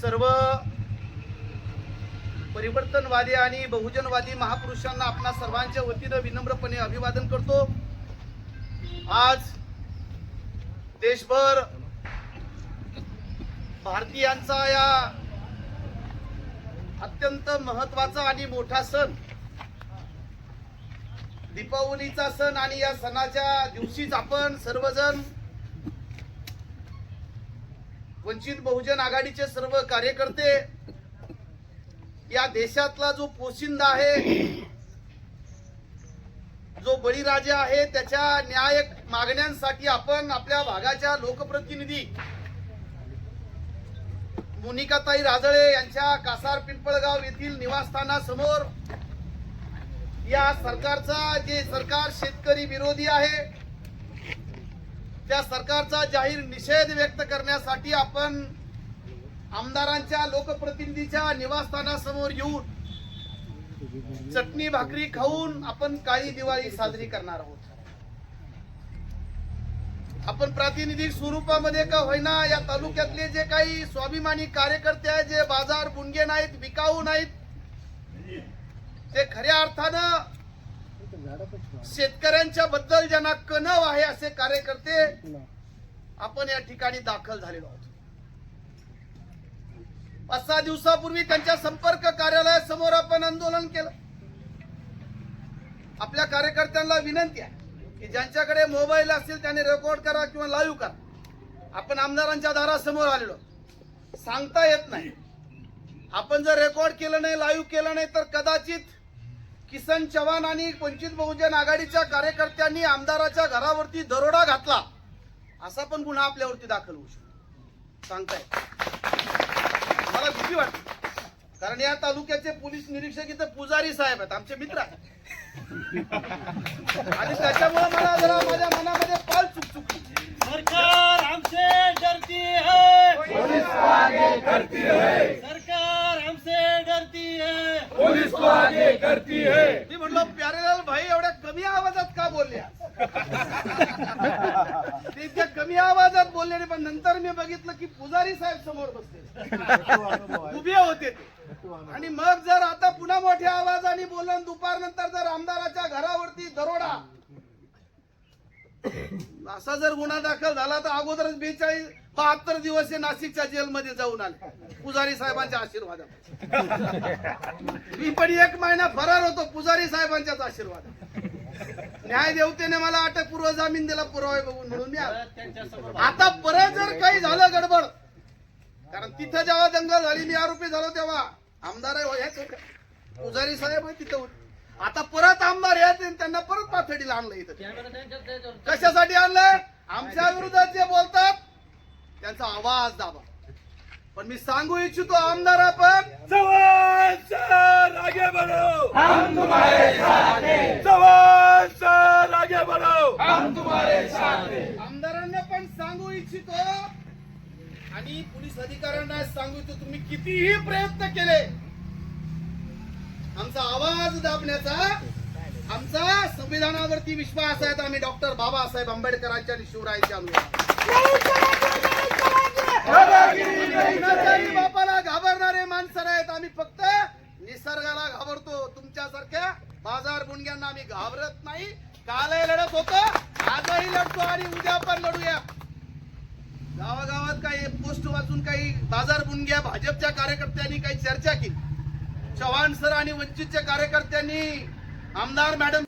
सर्व परिवर्तनवादी आणि बहुजनवादी महापुरुषांना आपणा सर्वांच्या वतीनं विनम्रपणे अभिवादन करतो. आज देशभर भारतीयांचा या अत्यंत महत्त्वाचा आणि मोठा सण दीपावलीचा सण आणि या सणाच्या दिवशीच आपण सर्वजण वंचित बहुजन आघाडीचे सर्व कार्यकर्ते या देशातला जो पोशिंदा आहे जो बळीराजा आहे त्याच्या न्याय मागण्यांसाठी आपण आपल्या भागाच्या लोकप्रतिनिधी मोनिकाताई राजळे यांच्या कासार पिंपळगाव येथील निवासस्थानासमोर या सरकारचा जे सरकार शेतकरी विरोधी आहे त्या सरकारचा जाहीर निषेध व्यक्त करण्यासाठी आपण आमदारांच्या लोकप्रतिनिधीच्या निवासस्थानासमोर येऊन चटणी भाकरी खाऊन आपण काळी दिवाळी साजरी करणार आहोत. आपण प्रातिनिधिक स्वरूपामध्ये का होईना या तालुक्यातले जे काही स्वाभिमानी कार्यकर्ते आहेत जे बाजार बुणगे नाहीत विकाऊ नाहीत ते खऱ्या अर्थानं शेतकऱ्यांच्या बद्दल ज्यांना कणव आहे असे कार्यकर्ते आपण या ठिकाणी दाखल झालेलो आहोत. पाच सहा दिवसापूर्वी त्यांच्या संपर्क कार्यालयासमोर आपण आंदोलन केलं. आपल्या कार्यकर्त्यांना विनंती आहे की ज्यांच्याकडे मोबाईल असतील त्याने रेकॉर्ड करा किंवा लाईव्ह करा. आपण आमदारांच्या दारासमोर आलेलो सांगता येत नाही. आपण जर रेकॉर्ड केलं नाही लाईव्ह केलं नाही तर कदाचित किसन चव्हाण आणि वंचित बहुजन आघाडीच्या कार्यकर्त्यांनी आमदाराच्या घरावरती दरोडा घातला. असा पण गुन्हा आपल्यावरती दाखल होऊ शकतो. सांगताय. मला भीती वाटते. कारण या तालुक्याचे पोलीस निरीक्षक इथं पुजारी साहेब आहेत. आमचे मित्र आहेत. आणि त्याच्यामुळे मला जरा माझ्या मनामध्ये पाल चुक चुकली सरकार आमचे डरती है पुलिस को आगे करती है सरकार हमसे डरती है पुलिस को आगे करती है मी म्हणलो प्यारेलाल भाई एवढ्या कमी आवाजात का बोलले आज? ते इतक्या कमी आवाजात बोलले पण नंतर मी बघितलं की पुजारी साहेब समोर बसले. उभे होते ते. आणि मग जर आता पुन्हा मोठ्या आवाजाने बोलून दुपारनंतर जर आमदाराच्या घरावरती दरोडा असा जर गुन्हा दाखल झाला तर अगोदरच बेचाळीस बहात्तर दिवस हे नाशिकच्या जेलमध्ये जाऊन आले. पुजारी साहेबांच्या आशीर्वादात मी पण एक महिना फरार होतो पुजारी साहेबांच्याच आशीर्वाद न्याय देवतेने मला अटकपूर्व जामीन दिला पुरावे बघून म्हणून मी आलो. आता परत जर काही झालं गडबड कारण तिथं जेव्हा दंगल झाली मी आरोपी झालो तेव्हा आमदार आहे हेच होते. पुजारी साहेब आहे तिथं होते. आता परत आमदार आहेत आणि त्यांना परत पाथडीला आणलं इथं. कशासाठी आणलंय आमच्या विरोधात जे बोलतात त्यांचा आवाज दाबा पण मी सांगू इच्छितो आमदार आपण जवान सर आगे बढ़ो हम तुम्हारे साथ हैं जवान सर आगे बढ़ो हम तुम्हारे साथ हैं आमदारांना पण सांगू इच्छितो हो. आणि पोलीस अधिकाऱ्यांना सांगू इच्छितो तुम्ही कितीही प्रयत्न केले आमचा आवाज दाबण्याचा आमचा संविधानावरती विश्वास आहे आम्ही डॉक्टर बाबासाहेब आंबेडकरांच्या आणि शिवरायांच्या अनुयायी. बापाला घाबरणारे माणसं आहेत आम्ही फक्त निसर्गाला घाबरतो. तुमच्यासारख्या बाजार बुणग्यांना आम्ही घाबरत नाही. कालही लढत होतो आजही लढतो आणि उद्या पण लढूया. गावागावात काही पोस्ट वाचून काही बाजार बुनग्या भाजपच्या कार्यकर्त्यांनी काही चर्चा केली. चव्हाण सर आणि वंचितच्या कार्यकर्त्यांनी आमदार मॅडम